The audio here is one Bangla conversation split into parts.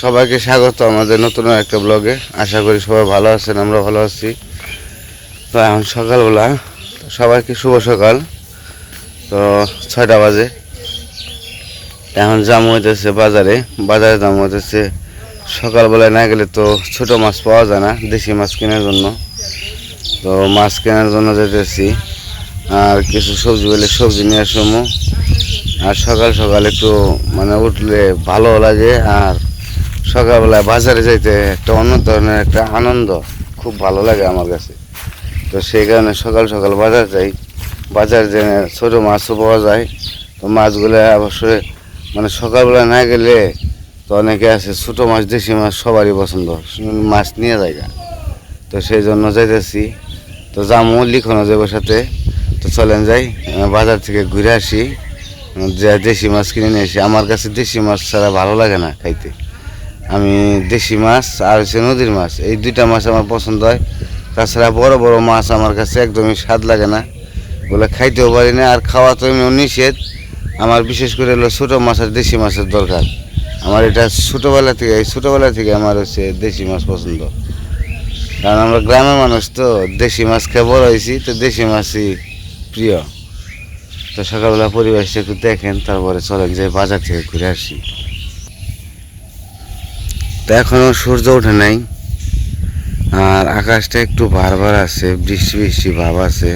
সবাইকে স্বাগত আমাদের নতুন একটা ব্লগে আশা করি সবাই ভালো আছেন, আমরা ভালো আছি। তো এখন সকালবেলা সবাইকে শুভ সকাল। তো ছয়টা বাজে। এখন জাম হইতেছে বাজারে বাজারে দাম হইতেছে। সকালবেলায় না গেলে তো ছোট মাছ পাওয়া যায় না, দেশি মাছ কেনার জন্য। তো মাছ কেনার জন্য যেতেছি। আর কিছু সবজি পেলে সবজি নিয়ে আসব। আর সকাল সকাল একটু মানে উঠলে ভালো লাগে, আর সকালবেলায় বাজারে যাইতে একটা অন্য ধরনের একটা আনন্দ, খুব ভালো লাগে আমার কাছে। তো সেই কারণে সকাল সকাল বাজার যাই। বাজার যে ছোটো মাছও পাওয়া যায়, তো মাছগুলো অবশ্যই মানে সকালবেলা না গেলে তো অনেকে আছে, ছোটো মাছ, দেশি মাছ সবারই পছন্দ মাছ নিয়ে যায়। তো সেই জন্য যাইতেছি। তো যামু লিখনো যাব সাথে। তো চলেন যাই বাজার থেকে ঘুরে আসি। যে দেশি মাছ কিনে নিয়ে আসি, আমার কাছে দেশি মাছ ছাড়া ভালো লাগে না খাইতে। আমি দেশি মাছ আর হচ্ছে নদীর মাছ। এই দুইটা মাছ আমার পছন্দ হয়। তাছাড়া বড় বড় মাছ আমার কাছে একদমই স্বাদ লাগে না। বলে খাইতেও পারি না আর খাওয়া তো এমনি নিষেধ। আমার বিশেষ করে হলো ছোটো মাছ আর দেশি মাছের দরকার। আমার এটা ছোটোবেলা থেকে, এই ছোটোবেলা থেকে আমার হচ্ছে দেশি মাছ পছন্দ। কারণ আমরা গ্রামের মানুষ তো, দেশি মাছ খেয়ে বড় হয়েছি, তো দেশি মাছই প্রিয়। তো সকালবেলা পরিবেশটা একটু দেখেন, তারপরে চলেন যে বাজার থেকে ঘুরে আসি। তো এখনও সূর্য ওঠে নাই। আর আকাশটা একটু বারবার আছে, বৃষ্টি বৃষ্টি ভাব আছে।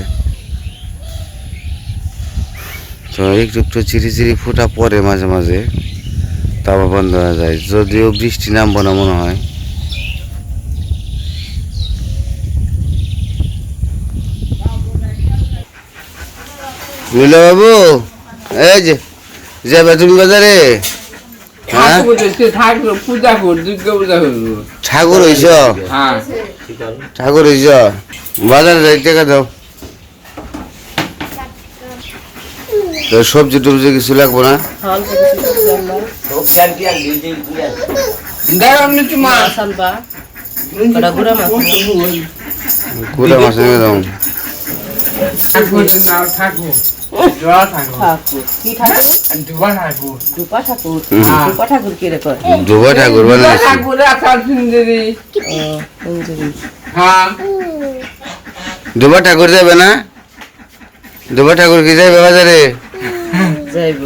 তো একটু একটু চিরি চিরি ফোটা পড়ে মাঝে মাঝে তারপর বন্ধ হয়ে যায়। যদিও বৃষ্টি নামবো না মনে হয়। বুঝলো বাবু? এই যে যাবে তুমি বাজারে? ঠাকুর হচ্ছে ঠাকুর হইছ? হ্যাঁ। ঠাকুর হইছ? বাজারে যাই টাকা দাও। তো সবজি টবজি কিছু লাগবো না? গুড়া মাছ। মাছ নিয়ে দাও। নাম ঠাকুর। জয়া ঠাকুর ঠাকুর ডুবা ঠাকুর মঞ্জুরি হ্যাঁ। ডুবা ঠাকুর যাবে না? ডুবা ঠাকুর কি যাবে বাজারে? যাইব।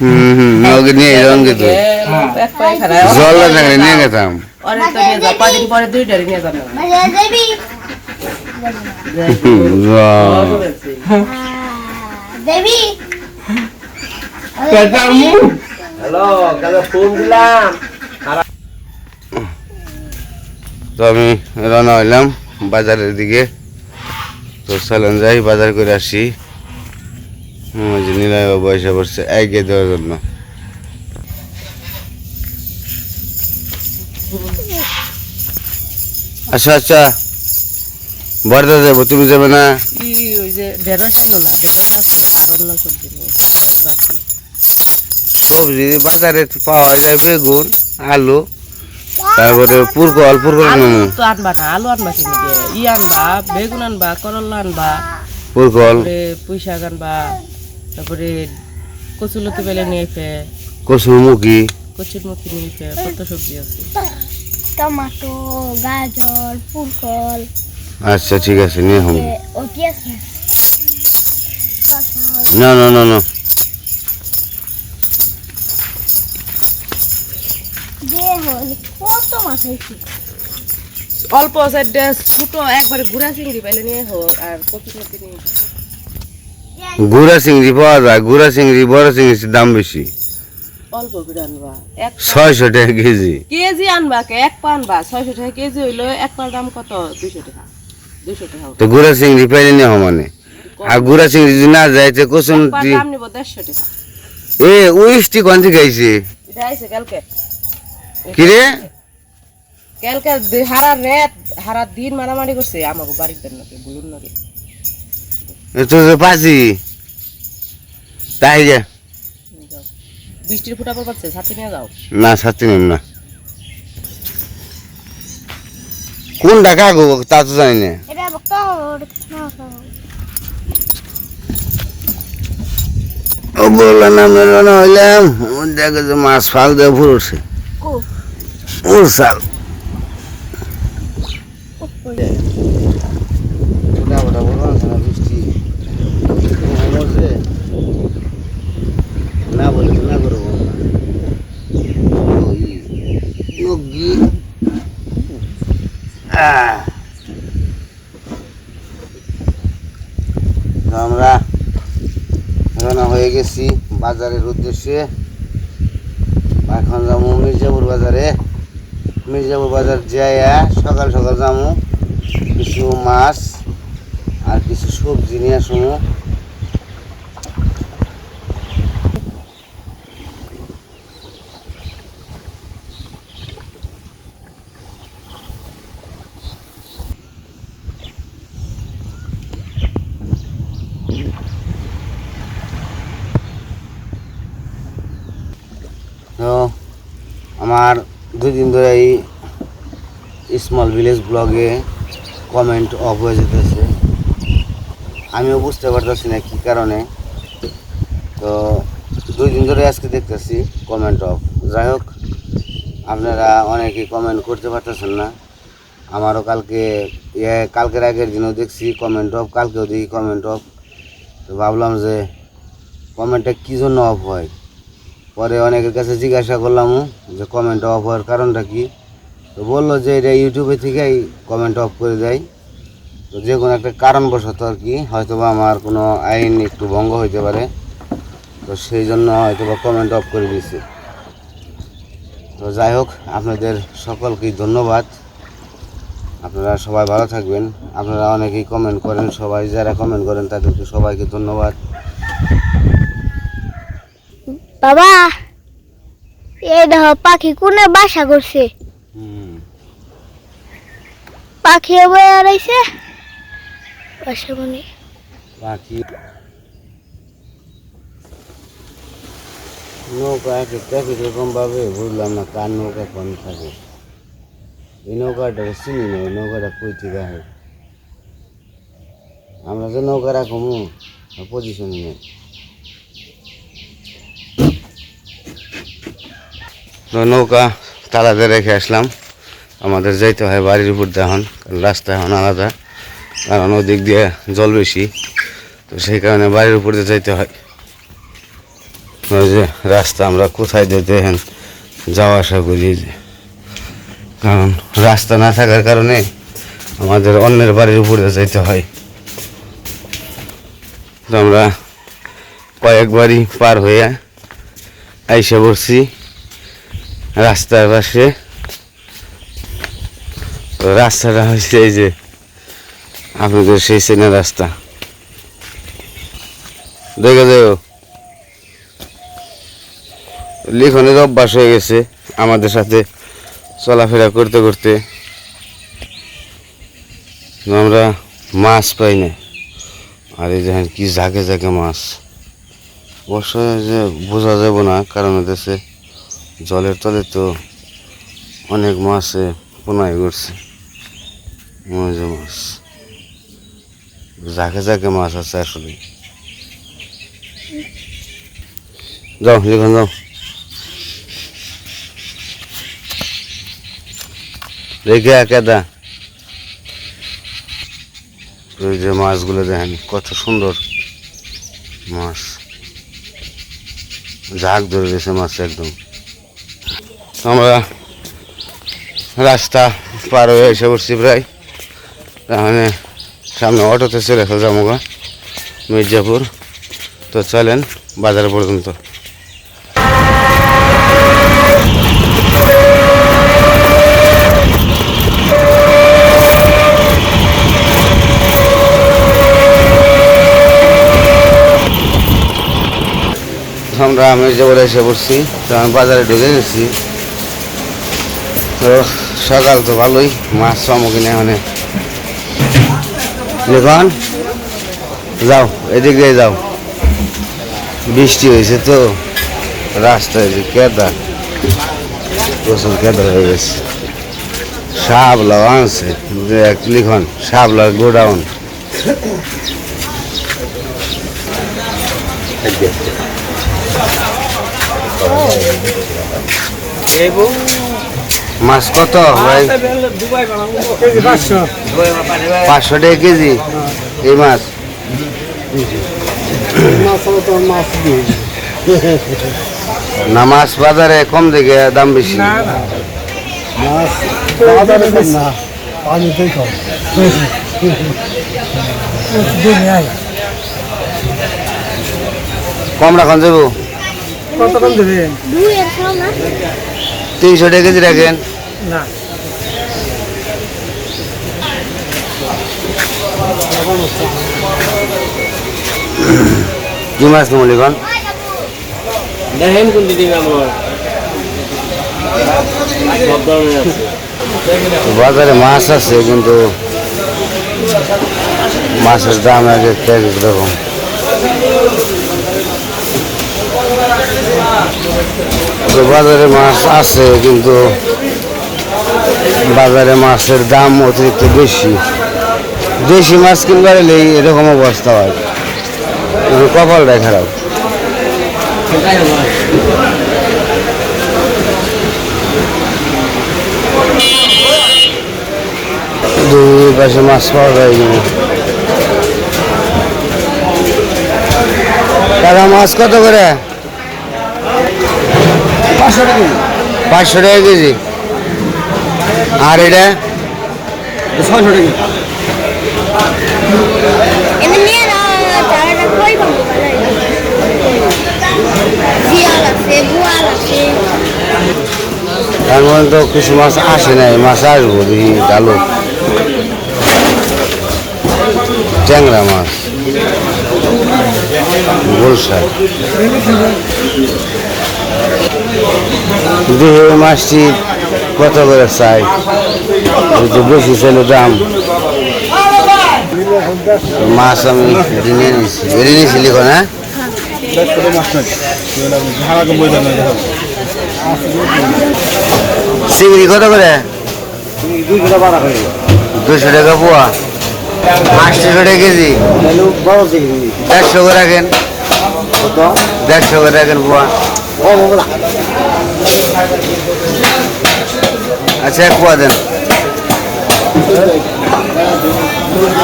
হুম হুম ওকে নিয়ে জল না থাকলে নিয়ে গেতাম। অনেক তো নিয়ে যাও পরে দুইটারে নিয়ে যাবে? তো আমি রওনা হইলাম বাজারের দিকে। তো চলেন যাই বাজার করে আসি। নিলয় বাবু এসে পড়ছে এগিয়ে দেওয়ার জন্য। আচ্ছা আচ্ছা বর্দা যাব তুমি যাবে না? কি ওই যে ঢেঁড়স ছিল না ঢেঁড়স আছে আর অন্য সবজি নেই বাকি সবজি বাজারে পাওয়া যায় বেগুন আলু তারপরে পুরকল পুরকল তো আনবা না আলু আনবা কিনে ই আনবা বেগুন আনবা করলা আনবা পুরকল তারপরে পুঁই শাক আনবা তারপরে কচুলতি বেলে নিয়ে ফে কচুরমুখী। কচুর মুখি নিয়ে ফে কত সবজি আছে। টমেটো গাজর ফুলকল আচ্ছা ঠিক আছে নিয়ে হম না না না না। অল্প সাইডে ছোট একবারে ঘুরা চিংড়ি পাইলে নিয়ে হোক আর কচুর মুখি নিয়ে গুড়া চিংড়ি পাওয়া যায় গুড়া চিংড়ি বড় চিংড়ির দাম বেশি। অল্প করে আনবা এক ছয়শো টাকা কেজি। কেজি আনবা কে এক পা আনবা ছয়শো টাকা কেজি হইল এক পার দাম কত? দুইশো টাকা। তো গুড়া চিংড়ি পাইলে নেওয়া মানে? আর গুড়া চিংড়ি যদি না যায় তো টাকা। এ উইস্টি কঞ্চি খাইছে? কিরে কালকে। হারা রেত হারা দিন মারামারি করছে আমাকে বাড়িতে নাকি বলুন নাকি তো তো তাই যে। বৃষ্টির ফুটা পর পাচ্ছে ছাতি নিয়ে যাও। না সাথে নিম না। কোন ঢাকা গো তা তো জানি না। বললাম হইলাম দেখো মাছ ফাল দিয়ে ফুরছে মুরসাল ওটা ওটা বলব না বৃষ্টি বলছে না বলে তো না করব নগি আমরা রওনা হয়ে গেছি উদ্দেশ্যে এখন যাব মির্জাপুর বাজারে। মির্জাপুর বাজার যাইয়া সকাল সকাল যাব। কিছু মাছ আর কিছু সবজি নিয়ে আসব তো আমার দুই দিন ধরে এই স্মল ভিলেজ ব্লগে কমেন্ট অফ হয়ে যেতেছে। আমিও বুঝতে পারতেছি না কী কারণে। তো দুই দিন ধরে আজকে দেখতেছি কমেন্ট অফ যাই হোক, আপনারা অনেকেই কমেন্ট করতে পারতেছেন না। আমারও কালকে ইয়ে কালকের আগের দিনও দেখছি কমেন্ট অফ কালকেও দেখি কমেন্ট অফ তো ভাবলাম যে কমেন্টটা কী জন্য অফ হয়? পরে অনেকের কাছে জিজ্ঞাসা করলাম, যে কমেন্ট অফ হওয়ার কারণটা কি? তো বলল যে এটা ইউটিউবে থেকেই কমেন্ট অফ করে দেয়। তো যে কোনো একটা কারণবশত আর কি হয়তো বা আমার কোনো আইন একটু ভঙ্গ হইতে পারে। তো সেই জন্য হয়তো বা কমেন্ট অফ করে দিয়েছে। তো যাই হোক, আপনাদের সকলকেই ধন্যবাদ। আপনারা সবাই ভালো থাকবেন। আপনারা অনেকেই কমেন্ট করেন, সবাই যারা কমেন্ট করেন তাদেরকে সবাইকে ধন্যবাদ। বাবা এই দেখো পাখি কোনে বাসা করছে? পাখি বেড়াইছে বাসা মানে? পাখি। নৌকা এক একটা এরকম ভাবে বুঝলাম না কার নৌকা কোন থাকে। এই নৌকাটা চিনি না এই নৌকাটা কই থেকে আমরা যে নৌকা রাখব পজিশন নেই। নৌকা তালাতে রেখে আসলাম। আমাদের যাইতে হয় বাড়ির উপর দিয়ে কারণ রাস্তা এখন আলাদা কারণ ওদিক দিয়ে জল বেশি, তো সেই কারণে বাড়ির উপর দিয়ে যাইতে হয়। ওই যে রাস্তা, আমরা কোথায় যেতে হেন যাওয়া আসা করি কারণ রাস্তা না থাকার কারণে আমাদের অন্যের বাড়ির উপরে যাইতে হয়। তো আমরা কয়েকবারই পার হয়ে আইসে পড়ছি। রাস্তার পাশে। রাস্তাটা হচ্ছে এই যে আপনাদের সেই চেনা রাস্তা। দেখে যাও লিখনের অভ্যাস হয়ে গেছে আমাদের সাথে চলাফেরা করতে করতে। আমরা মাছ পাই না। আর এই দেখেন কি ঝাঁকে ঝাঁকে মাছ। অবশ্যই যে বোঝা যাব না, কারণ দেশে জলের তলে তো অনেক মাছে পোনাই করছে মজা মাছ। ঝাঁকে ঝাঁকে মাছ আছে আসলে। যাও লিখন যাও। রেখে একেদা ওই যে মাছগুলো দেখেন, কত সুন্দর মাছ। ঝাঁক ধরে গেছে মাছ একদম। আমরা রাস্তা পার হয়ে এসে পড়ছি প্রায়। তাহলে সামনে অটোতে চলে গেছে জামুগা মির্জাপুর। তো চলেন বাজার পর্যন্ত। আমরা মির্জাপুরে এসে পড়ছি, তো আমি বাজারে ঢুকে গেছি। তো সকাল তো ভালোই, মাছ সম্মুখীন এখানে। লিখন, যাও, এদিক দিয়ে যাও। বৃষ্টি হয়েছে তো, রাস্তায় যে কেদা প্রচুর কেদা হয়ে গেছে। শাপলা আনছে লিখন শাপলা গোডাউন। মাছ কত ভাই? পাঁচশো টাকা কেজি এই মাছ। না মাছ বাজারে কম দেখে দাম বেশি। কম রাখন যাব। দুই একশো না। তিনশো টাকা কেজি রাখেন? কি মাছ দেখেন কোন দিদি ধরনের আছে। বাজারে মাছ আছে কিন্তু মাছের দাম এক রকম। বাজারে মাছ আছে, কিন্তু বাজারে মাছের দাম অতিরিক্ত বেশি। দেশি মাছ কিনবার এলেই এরকম অবস্থা হয়। কপালটাই খারাপ। পাশে মাছ পাওয়া যায় দাদা মাছ কত করে? পাঁচশো টাকা কেজি? আর এটা? ছয়শো টাকা এমনি নিয়ে না চারাটা কই পাবো জিয়াল আছে বুয়াল আছে। তার মধ্যে তো কিছু মাছ আসে নাই মাছ আসব দেখি ডালো। ট্যাংরা মাছ। গোলসা মাছটি কত করে চাই। বেশি ছিল দাম। মাছ আমি কিনে নিয়েছি বেরিয়ে হ্যাঁ? চিংড়ি কত করে? দুশো টাকা পোয়া। আটশো টাকা কেজি। দেড়শো করে রাখেন। দেড়শো করে রাখেন পোয়া। আচ্ছা এক পোয়া দেন।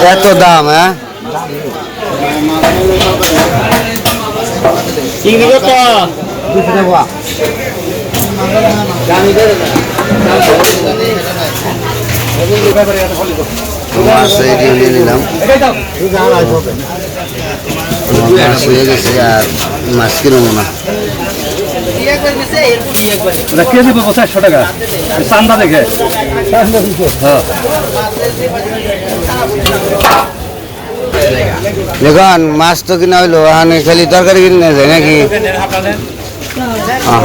এত দাম হ্যাঁ? চিংড়ি কত নিয়ে নিলাম। মাছ হয়ে আর মাছ কিনবো না। কেজি পাবো চারশো টাকা। চান্দা দেখে। হ্যাঁ। দেখুন, মাছ তো কিনা হইল, এখানে খালি তরকারি কিনে যায় নাকি?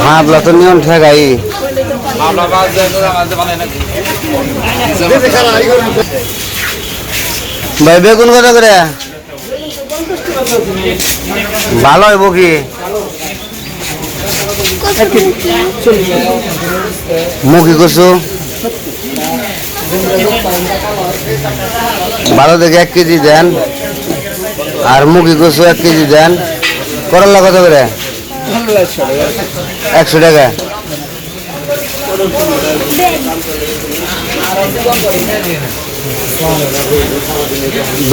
হাবলা তো নিয়ম ঠেকাই। ভাই, বেগুন কত করে? ভালো হইব কি? মুখি করছ ভালো দেখে এক কেজি দেন। আর মুখি কচু এক কেজি দেন। করলা কত করে? একশো টাকা।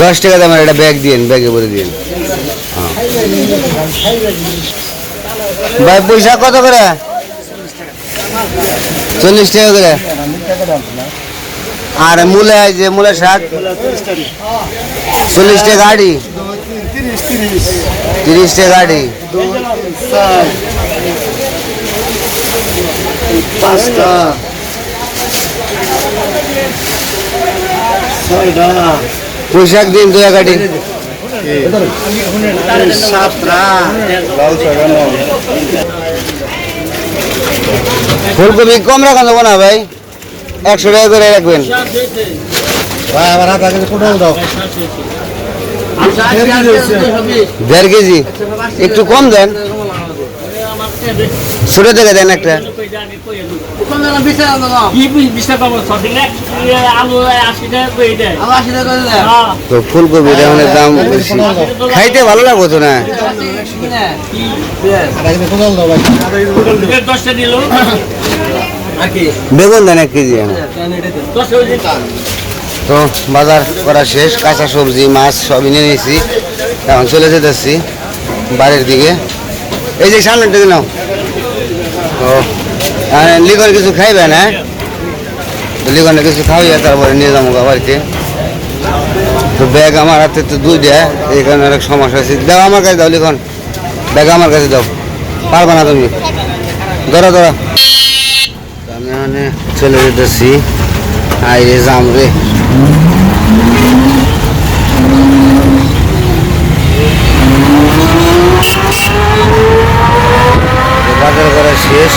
দশ টাকা দামের একটা ব্যাগ দিন ব্যাগে ভরে দিন হ্যাঁ। ভাই পয়সা কত করে? চল্লিশ টাকা করে। আর মূলে যে মূলে শাক? চল্লিশ টাকা গাড়ি তিরিশ টাকা গাড়ি পাঁচটা। পোশাক দিন দুই গাড়ি ফুলকপি কম রাখা যাব না ভাই। একশো টাকা করে রাখবেন। ভাই আমার হাত আগে কোটাও দাও। দেড় কেজি? একটু কম দেন। ছোট থেকে দেন একটা। তো ফুলকপির এখন দাম বেশি। খাইতে ভালো লাগবো তো না? বেগুন দেন এক কেজি। তো বাজার করা শেষ কাঁচা সবজি মাছ সব এনে নিয়েছি। এখন চলে যেতেছি বাড়ির দিকে। এই যে সামনের দিকে নাও। তো এখন লিখন কিছু খাইবে না? লিখনে কিছু খাওয়াইয়া তারপরে নিয়ে যাব বাড়িতে। তো ব্যাগ আমার হাতে তো দুই দেয় কারণে অনেক সমস্যা আছে দাও আমার কাছে দাও লিখন। ব্যাগ আমার কাছে দাও। পারবে না তুমি। ধরো ধরো। আমি মানে চলে যেতেছি। আই রে জাম রে বাজার করা শেষ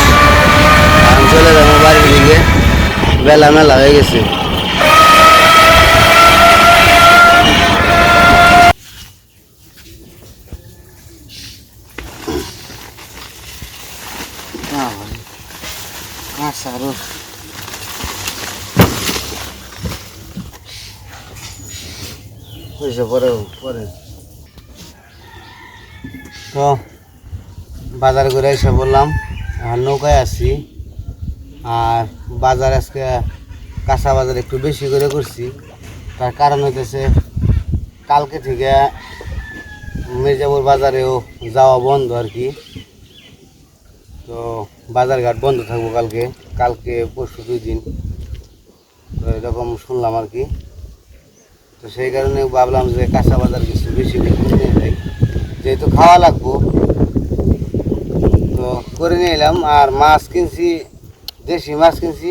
আমি চলে যাব বাড়ির দিকে বেলা মেলা হয়ে গেছে। তো বাজার করে এসে বললাম নৌকায় আছি। আর বাজার আজকে কাঁচা বাজার একটু বেশি করে করছি। তার কারণ হইতেছে, কালকে থেকে মির্জাপুর বাজারেও যাওয়া বন্ধ আর কি। তো বাজারঘাট বন্ধ থাকব কালকে কালকে পরশু দুই দিন। তো এরকম শুনলাম আর কি। তো সেই কারণে ভাবলাম যে কাঁচা বাজার কিছু বেশি করে যাই। যেহেতু খাওয়া লাগবো, তো করে নিয়ে এলাম। আর মাছ কিনছি দেশি মাছ কিনছি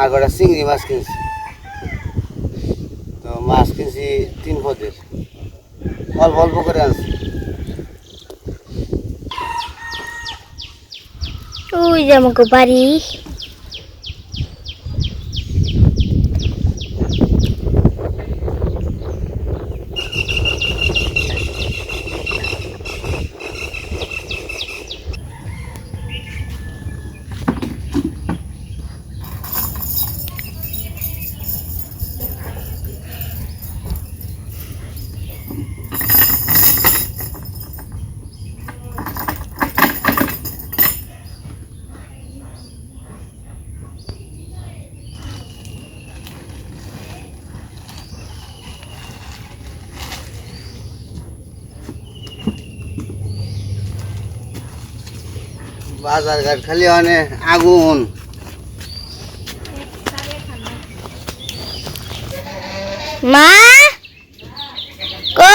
আর কটা চিংড়ি মাছ কিনছি। তো মাছ কিনছি তিন পদের। অল্প অল্প করে আনছি। ওই যে আমাকে বাড়ি। বাজার ঘাট খালি মানে আগুন। মা? কো?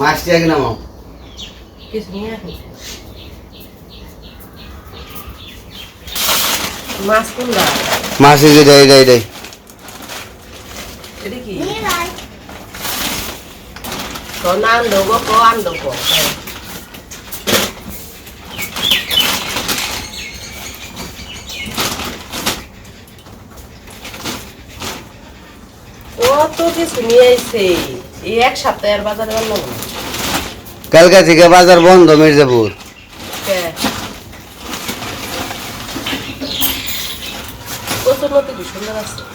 মাছটি এক নামাও। কিছু নিয়ে আসি। মাছ কোনটা? মাছ এই যে দেয় দেয় দেয় এটা কি তো নান দেবো কো আন দেবো ও তো কিছু নিয়ে আইছে এই এক সপ্তাহের বাজারে অন্য কালকা থেকে বাজার বন্ধ মির্জাপুর। প্রচুর মতো কি সুন্দর আছে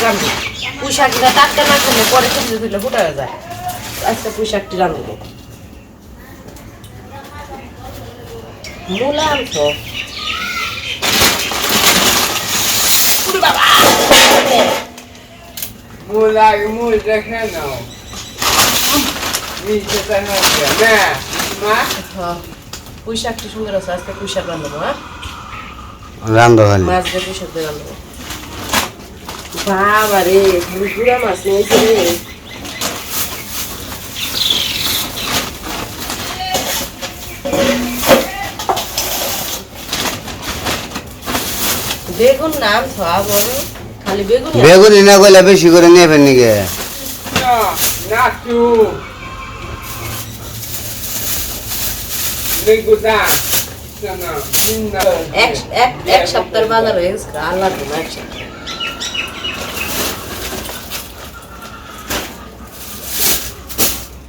রান্ধবো টাটকা না খেলে পরে দিলে ফুটা হয়ে যায়। আজকে রান্ধবো মূলা আনছো? mak. হ্যাঁ, সুন্দর আছে আজকে পুঁইশাক রান্ধবো হ্যাঁ? রান্ধ খালি মাছ দিয়ে পুঁইশাক দিয়ে রান্ধবো বাবা রে খালি গুড়া মাছ নিয়েছে রে বেগুন নাম ছয়া বড় খালি বেগুন বেগুনি না কইলে বেশি করে নিয়ে ফেলনি গে No, nak tu. Minggu dah. Sana. Inna. এক এক এক সপ্তাহের বাজার হয়ে গেছে আল্লাহ দিন এক সপ্তাহ সুন্দর হয়েছে।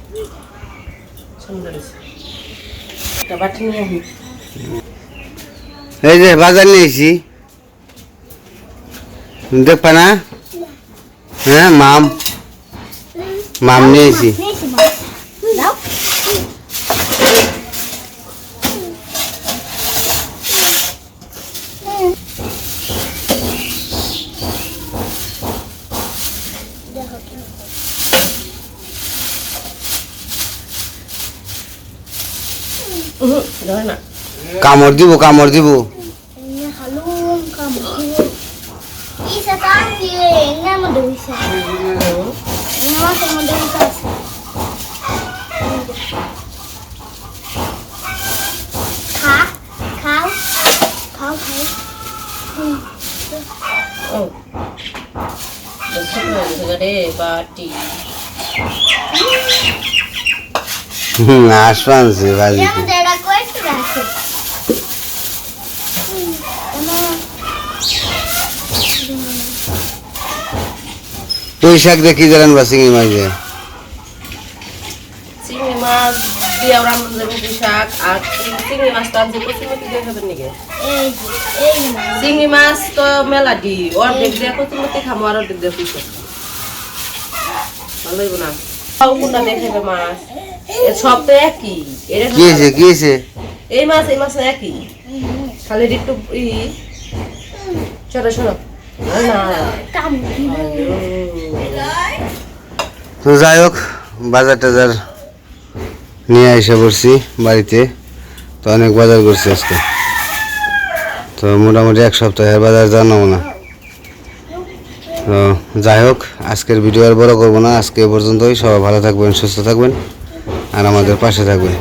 একটা বাটি নিয়ে আসি এই যে বাজার নিয়েছি দেখবা না হ্যাঁ মাম মাম নিয়েছি নিয়েছি মা দাও উহু, ধরে না কামড় দিব কামড় দিব Ini halung kamu. শাক দেখি জানেন বা চিংড়ি মাছ দিয়ে। চিংড়ি মাছ দিয়ে রান্না যাবে শাক আর চিংড়ি মাছ তো আনছে কচুমতি দিয়ে খাবেন নাকি? nah. চিংড়ি মাছ তো মেলা দি অর্ধেক দিয়ে কচুমতি খামো আর অর্ধেক দিয়ে পুঁই ভালো হইব না। সব কোনটা দিয়ে খাবে মাছ। সব তো একই। এটা কি হয়েছে কি হয়েছে? এই মাছ এই মাছ একই। খালি একটু ই চলো শোনো? তো যাই হোক, বাজার টাজার নিয়ে এসে পড়ছি বাড়িতে। তো অনেক বাজার করছি আজকে। তো মোটামুটি এক সপ্তাহের বাজার জানাব না। তো যাই হোক, আজকের ভিডিও আর বড় করব না। আজকে পর্যন্তই। সবাই ভালো থাকবেন, সুস্থ থাকবেন, আর আমাদের পাশে থাকবেন।